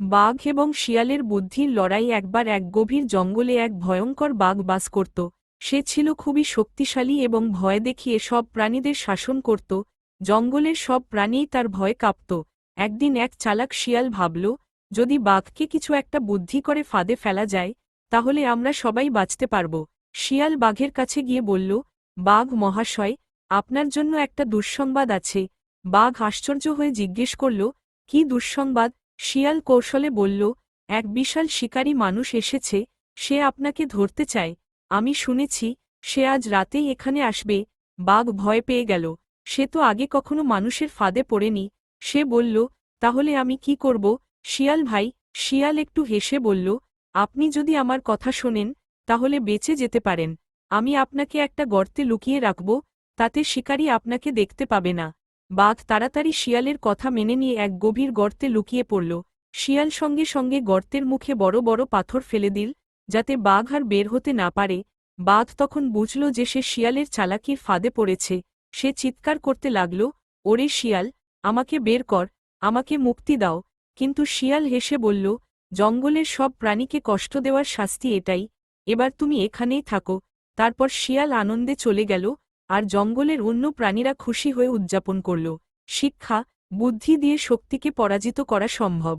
বাঘ এবং শিয়ালের বুদ্ধির লড়াই একবার এক গভীর জঙ্গলে এক ভয়ঙ্কর বাঘ বাস করত। সে ছিল খুবই শক্তিশালী এবং ভয় দেখিয়ে সব প্রাণীদের শাসন করত। জঙ্গলের সব প্রাণীই তার ভয় কাঁপত। একদিন এক চালাক শিয়াল ভাবল, যদি বাঘকে কিছু একটা বুদ্ধি করে ফাঁদে ফেলা যায়, তাহলে আমরা সবাই বাঁচতে পারব। শিয়াল বাঘের কাছে গিয়ে বলল, বাঘ মহাশয়, আপনার জন্য একটা দুঃসংবাদ আছে। বাঘ আশ্চর্য হয়ে জিজ্ঞেস করল, কি দুঃসংবাদ? শিয়াল কৌশলে বলল, এক বিশাল শিকারী মানুষ এসেছে, সে আপনাকে ধরতে চায়। আমি শুনেছি, সে আজ রাতেই এখানে আসবে। বাঘ ভয় পেয়ে গেল। সে তো আগে কখনো মানুষের ফাঁদে পড়েনি। সে বলল, তাহলে আমি কি করব? শিয়াল ভাই, শিয়াল একটু হেসে বলল, আপনি যদি আমার কথা শোনেন, তাহলে বেঁচে যেতে পারেন। আমি আপনাকে একটা গর্তে লুকিয়ে রাখব, তাতে শিকারী আপনাকে দেখতে পাবে না। বাঘ তাড়াতাড়ি শিয়ালের কথা মেনে নিয়ে এক গভীর গর্তে লুকিয়ে পড়ল। শিয়াল সঙ্গে সঙ্গে গর্তের মুখে বড় বড় পাথর ফেলে দিল, যাতে বাঘ আর বের হতে না পারে। বাঘ তখন বুঝল যে সে শিয়ালের চালাকির ফাঁদে পড়েছে। সে চিৎকার করতে লাগল, ওরে শিয়াল, আমাকে বের কর, আমাকে মুক্তি দাও। কিন্তু শিয়াল হেসে বলল, জঙ্গলের সব প্রাণীকে কষ্ট দেওয়ার শাস্তি এটাই। এবার তুমি এখানেই থাকো। তারপর শিয়াল আনন্দে চলে গেল আর জঙ্গলের অন্য প্রাণীরা খুশি হয়ে উদযাপন করল। শিক্ষা, বুদ্ধি দিয়ে শক্তিকে পরাজিত করা সম্ভব।